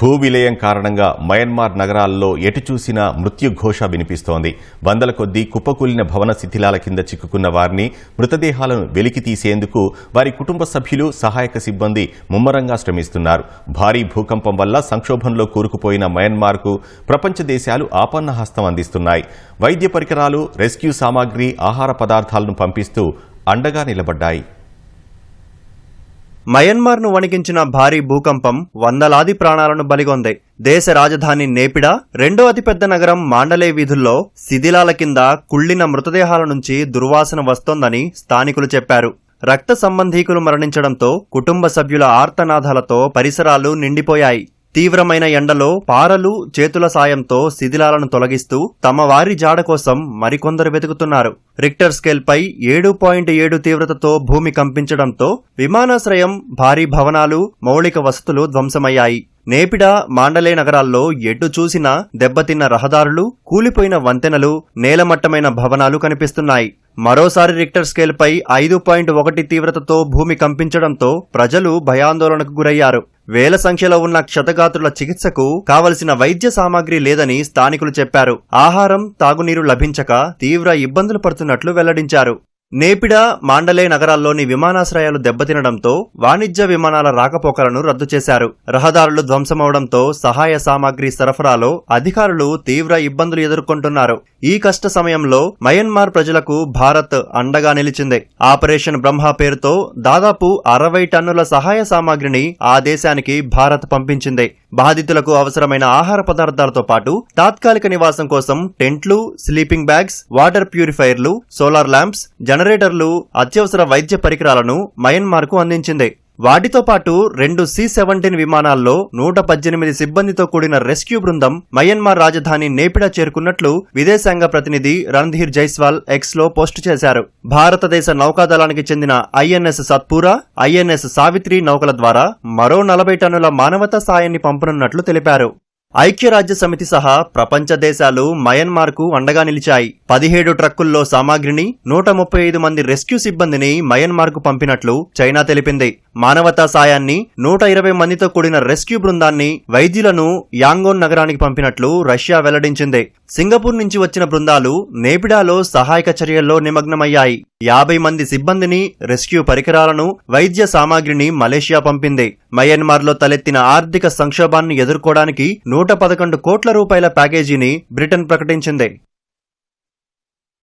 భూ విలయం కారణంగా మయన్మార్ నగరాల్లో ఎటు చూసినా మృత్యుఘోష వినిపిస్తోంది. వందల కొద్దీ కుప్పకూలిన భవన శిథిలాల కింద చిక్కుకున్న వారిని మృతదేహాలను వెలికి తీసేందుకు వారి కుటుంబ సభ్యులు సహాయక సిబ్బంది ముమ్మరంగా శ్రమిస్తున్నారు. భారీ భూకంపం వల్ల సంక్షోభంలో కూరుకుపోయిన మయన్మార్కు ప్రపంచ దేశాలు ఆపన్నహస్తం అందిస్తున్నాయి. వైద్య పరికరాలు రెస్క్యూ సామాగ్రి ఆహార పదార్థాలను పంపిస్తూ అండగా నిలబడ్డాయి. మయన్మార్ను వణికించిన భారీ భూకంపం వందలాది ప్రాణాలను బలిగొంది. దేశ రాజధాని నేపిడా రెండో అతిపెద్ద నగరం మాండలే వీధుల్లో శిథిలాల కింద కుళ్ళిన మృతదేహాల నుంచి దుర్వాసన వస్తోందని స్థానికులు చెప్పారు. రక్త సంబంధీకులు మరణించడంతో కుటుంబ సభ్యుల ఆర్తనాదాలతో పరిసరాలు నిండిపోయాయి. తీవ్రమైన ఎండలో పారలు చేతుల సాయంతో శిథిలాలను తొలగిస్తూ తమ వారి జాడ కోసం మరికొందరు వెతుకుతున్నారు. రిక్టర్ స్కేల్పై ఏడు పాయింట్ ఏడు తీవ్రతతో భూమి కంపించడంతో విమానాశ్రయం భారీ భవనాలు మౌలిక వసతులు ధ్వంసమయ్యాయి. నేపిడా మాండలే నగరాల్లో ఎటు చూసినా దెబ్బతిన్న రహదారులు కూలిపోయిన వంతెనలు నేలమట్టమైన భవనాలు కనిపిస్తున్నాయి. మరోసారి రిక్టర్ స్కేల్పై ఐదు పాయింట్ ఒకటి తీవ్రతతో భూమి కంపించడంతో ప్రజలు భయాందోళనకు గురయ్యారు. వేల సంఖ్యలో ఉన్న క్షతగాత్రుల చికిత్సకు కావలసిన వైద్య సామాగ్రి లేదని స్థానికులు చెప్పారు. ఆహారం తాగునీరు లభించక తీవ్ర ఇబ్బందులు పడుతున్నట్లు వెల్లడించారు. నేపిడా మాండలే నగరాల్లోని విమానాశ్రయాలు దెబ్బతినడంతో వాణిజ్య విమానాల రాకపోకలను రద్దు చేశారు. రహదారులు ధ్వంసమవడంతో సహాయ సామాగ్రి సరఫరాలో అధికారులు తీవ్ర ఇబ్బందులు ఎదుర్కొంటున్నారు. ఈ కష్ట సమయంలో మయన్మార్ ప్రజలకు భారత్ అండగా నిలిచింది. ఆపరేషన్ బ్రహ్మ పేరుతో దాదాపు అరవై టన్నుల సహాయ సామాగ్రిని ఆ దేశానికి భారత్ పంపించింది. బాధితులకు అవసరమైన ఆహార పదార్థాలతో పాటు తాత్కాలిక నివాసం కోసం టెంట్లు స్లీపింగ్ బ్యాగ్స్ వాటర్ ప్యూరిఫైర్లు సోలార్ ల్యాంప్స్ జనరేటర్లు అత్యవసర వైద్య పరికరాలను మయన్మార్కు అందించింది. వాటితో పాటు రెండు సి సెవెంటీన్ విమానాల్లో నూట పద్దెనిమిది సిబ్బందితో కూడిన రెస్క్యూ బృందం మయన్మార్ రాజధాని నేపిడా చేరుకున్నట్లు విదేశాంగ ప్రతినిధి రణధీర్ జైస్వాల్ ఎక్స్లో పోస్టు చేశారు. భారతదేశ నౌకాదళానికి చెందిన ఐఎన్ఎస్ సత్పూరా ఐఎన్ఎస్ సావిత్రి నౌకల ద్వారా మరో నలభై టన్నుల మానవతా సాయాన్ని పంపనున్నట్లు తెలిపారు. ఐక్యరాజ్య సమితి సహా ప్రపంచ దేశాలు మయన్మార్కు అండగా నిలిచాయి. పదిహేడు ట్రక్కుల్లో సామాగ్రిని నూట ముప్పై ఐదు మంది రెస్క్యూ సిబ్బందిని మయన్మార్కు పంపినట్లు చైనా తెలిపింది. మానవతా సాయాన్ని నూట ఇరవై మందితో కూడిన రెస్క్యూ బృందాన్ని వైద్యులను యాంగోన్ నగరానికి పంపినట్లు రష్యా వెల్లడించింది. సింగపూర్ నుంచి వచ్చిన బృందాలు నేపిడాలో సహాయక చర్యల్లో నిమగ్నమయ్యాయి. యాభై మంది సిబ్బందిని రెస్క్యూ పరికరాలను వైద్య సామాగ్రిని మలేషియా పంపింది. మయన్మార్లో తలెత్తిన ఆర్థిక సంక్షోభాన్ని ఎదుర్కోవడానికి నూట పదకొండు కోట్ల రూపాయల ప్యాకేజీని బ్రిటన్ ప్రకటించింది.